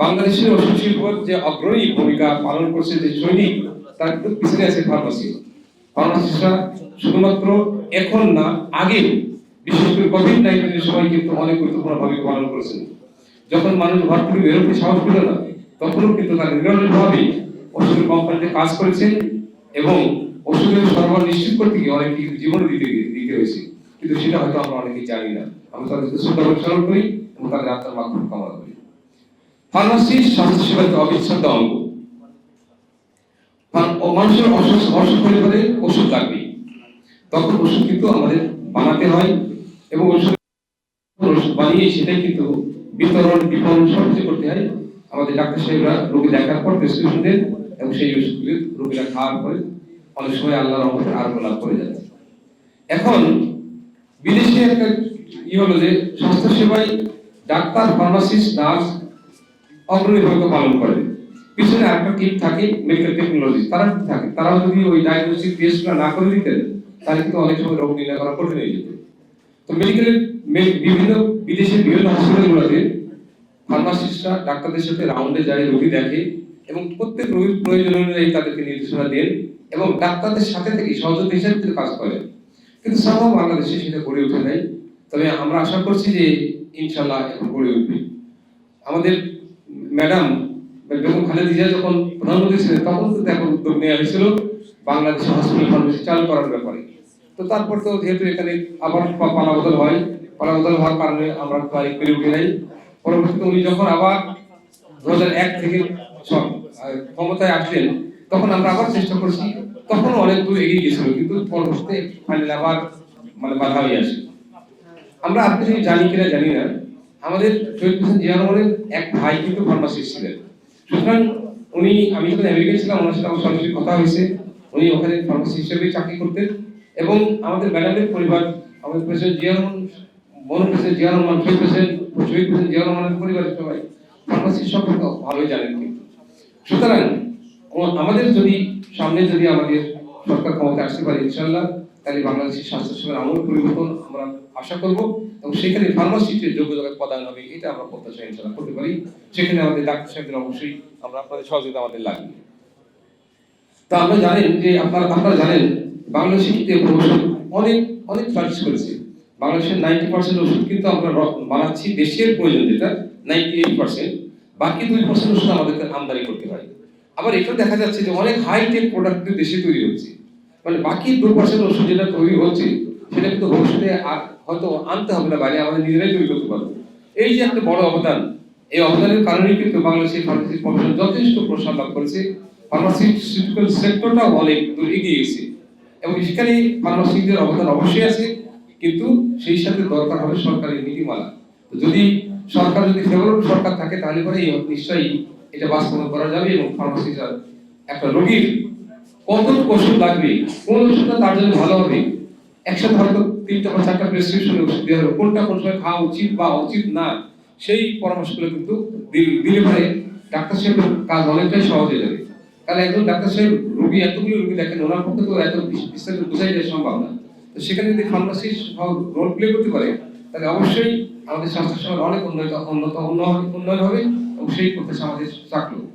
বাংলাদেশের ওষুধ শিল্প যে অগ্রণী ভূমিকা পালন করছে যে সৈনিক, তার কিন্তু পিছনে আছে ফার্মাসি। ফার্মাসিস্টরা শুধুমাত্র এখন না, আগে, বিশেষ করে কোভিড নাইন্টিনের সময় কিন্তু অনেক গুরুত্বপূর্ণ ভূমিকা পালন করেছেন যখন মানুষ ঘর থেকে বেরোতে সাহস পেল না, তখনও কিন্তু তারা নিরলসভাবে ওষুধের কোম্পানিতে কাজ করেছেন এবং ওষুধের সরবরাহ নিশ্চিত করতে গিয়ে অনেক জীবন দিতে দিতে হয়েছে। কিন্তু সেটা হয়তো আমরা অনেকেই জানি না। আমরা তাদেরকে শ্রদ্ধা স্মরণ করি এবং তাদের আত্মার মাধ্যমে কামনা করি। ফার্মাসি স্বাস্থ্যসেবার একটি অবিচ্ছেদ্য অঙ্গ। মানুষের অসুস্থ অসুস্থ হলে পরে ওষুধ লাগবে। তখন ওষুধ কিন্তু আমাদের বানাতে হয় এবং ওষুধ বানিয়ে সেটাই কিন্তু বিতরণ, বিপণন সব কিছু করতে হয়। আমাদের ডাক্তার সাহেবরা রোগী দেখার পর প্রেসক্রিপশন দেন এবং সেই ওষুধগুলি রোগীরা খাওয়ার পরে অনেক সময় আল্লাহ রহমতে আরোগ্য লাভ করে যাচ্ছে। এখন বিদেশে একটা ই হলো যে স্বাস্থ্য সেবায় ডাক্তার ফার্মাসিস্ট নার্স অগ্রণী ভূমিকা পালন করে। পিছনে একটা টিম থাকে মেডিকেল টেকনোলজি তারা থাকে, তারাও যদি ওই ডায়াগনস্টিক টেস্টটা না করে দিতেন, তাহলে কিন্তু অনেক সময় রোগ নির্ণয় করা কঠিন হয়ে যেত। তো মেডিকেলের বিভিন্ন বিদেশের বিভিন্ন হসপিটালগুলোতে ফার্মাসিস্টরা ডাক্তারদের সাথে রাউন্ডে যায় রোগী দেখে এবং প্রত্যেক রোগীর প্রয়োজন অনুযায়ী তাদেরকে নির্দেশনা দেন এবং ডাক্তারদের সাথে থেকে সহযোগী হিসেবে কিন্তু কাজ করেন কিন্তু সম্ভব বাংলাদেশে সেটা গড়ে ওঠে নাই। তবে আমরা আশা করছি যে ইনশাল্লাহ এখন গড়ে উঠবে। আমাদের ম্যাডাম বেগম খালেদা জিয়া যখন প্রধানমন্ত্রী ছিলেন, তখন তো এখন উদ্যোগ নেওয়া হয়েছিল বাংলাদেশে হসপিটাল ফার্মেসি চালু করার ব্যাপারে। তো তারপর তো যেহেতু এখানে আবার পালাবদল হয়, পালাবদল হওয়ার কারণে আমরা তারিখ পেরে উঠে নাই। পরবর্তীতে উনি যখন আবার দু এক থেকে ক্ষমতায় আসলেন, তখন আমরা আবার চেষ্টা করছি তখন অনেক দূর এগিয়ে গেছিল কিন্তু পরবর্তীতে ফাইনাল আবার মানে বাধা হয়ে আসে। আমরা আপনি জানি কিনা জানি না আমাদের রহমানের এক ভাই কিন্তু ফার্মাসিস্ট ছিলেন। সুতরাং উনি, আমি যখন আমেরিকায় ছিলাম, ওনার সাথে আমার সরাসরি কথা হয়েছে। উনি ওখানে ফার্মাসি হিসেবে চাকরি করতেন এবং আমাদের ম্যাডামের পরিবার, আমাদের প্রেসিডেন্ট জিয়া রহমান মনোজ প্রেসিডেন্ট জিয়া রহমান, শহীদ প্রেসিডেন্ট শহীদ প্রেসিডেন্ট জিয়া রহমানের পরিবারের সবাই ফার্মাসি সম্পর্কে ভালোই জানেন কিন্তু। সুতরাং আমাদের যদি সামনে যদি আমাদের সরকার ক্ষমতা আসতে পারে ইনশাল্লাহ তাহলে বাংলাদেশের স্বাস্থ্য সেবার আমূল পরিবর্তন আমরা আশা করব এবং সেখানে ফার্মাসিস্টের যোগ্য জায়গায় প্রদান হবে, এটা আমরা প্রত্যাশা ইনশাল্লাহ করতে পারি। সেখানে আমাদের ডাক্তার সাহেবদের অবশ্যই আমরা আপনাদের সহযোগিতা আমাদের লাগবে। তা আমরা জানেন যে আপনারা আপনারা জানেন, বাংলাদেশে কিন্তু ওষুধ অনেক অনেক সার্চ করেছে। বাংলাদেশের নাইনটি পার্সেন্ট ওষুধ কিন্তু আমরা বানাচ্ছি দেশের প্রয়োজন যেটা নাইনটি এইট পার্সেন্ট বাকি দুই পার্সেন্ট ওষুধ আমাদেরকে আমদানি করতে হয়। আবার এটা দেখা যাচ্ছে যে অনেক হাইটেক প্রোডাক্ট দেশে তৈরি হচ্ছে। মানে বাকি দু পার্সেন্ট ওষুধ যেটা তৈরি হচ্ছে, সেটা কিন্তু ভবিষ্যতে হয়তো আনতে হবে না, বাইরে আমাদের নিজেরাই তৈরি করতে পারব। এই যে একটা বড় অবদান, এই অবদানের কারণেই কিন্তু বাংলাদেশের ফার্মাসি প্রফেশন যথেষ্ট প্রসার লাভ করেছে। ফার্মাসিউটিক্যাল সেক্টরটাও অনেক দূর এগিয়ে গেছে। এবং সেখানে ফার্মাসিদের অবদান অবশ্যই আছে, কিন্তু সেই সাথে দরকার হবে সরকারি নীতিমালা। তো যদি সরকার যদি ফেভারেবল সরকার থাকে, তাহলে পরে নিশ্চয়ই এটা বাস্তবায়ন করা যাবে এবং ফার্মাসিটা একটা রোগীর কত ওষুধ লাগবে? কোন ওষুধটা তার জন্য ভালো হবে? একসাথে হয়তো তিনটা বা চারটা প্রেসক্রিপশন ওষুধ দেওয়া হবে। কোনটা কোন সময় খাওয়া উচিত বা উচিত না, সেই পরামর্শগুলো কিন্তু দিল- পরে ডাক্তার সাহেবের কাজ অনেকটাই সহজ হয়ে যাবে। কারণ একজন ডাক্তার সাহেব রোগী, এতগুলো রোগী দেখেন, ওনার পক্ষে তো এত বিস্তারিত বোঝাই যায় সম্ভব না। তো সেখানে যদি ফার্মাসিস্ট রোল প্লে করতে পারে, তাহলে অবশ্যই আমাদের স্বাস্থ্য সেবার অনেক উন্নত উন্নত উন্নয়ন উন্নয়ন হবে এবং সেই প্রত্যাশা আমাদের চাকরি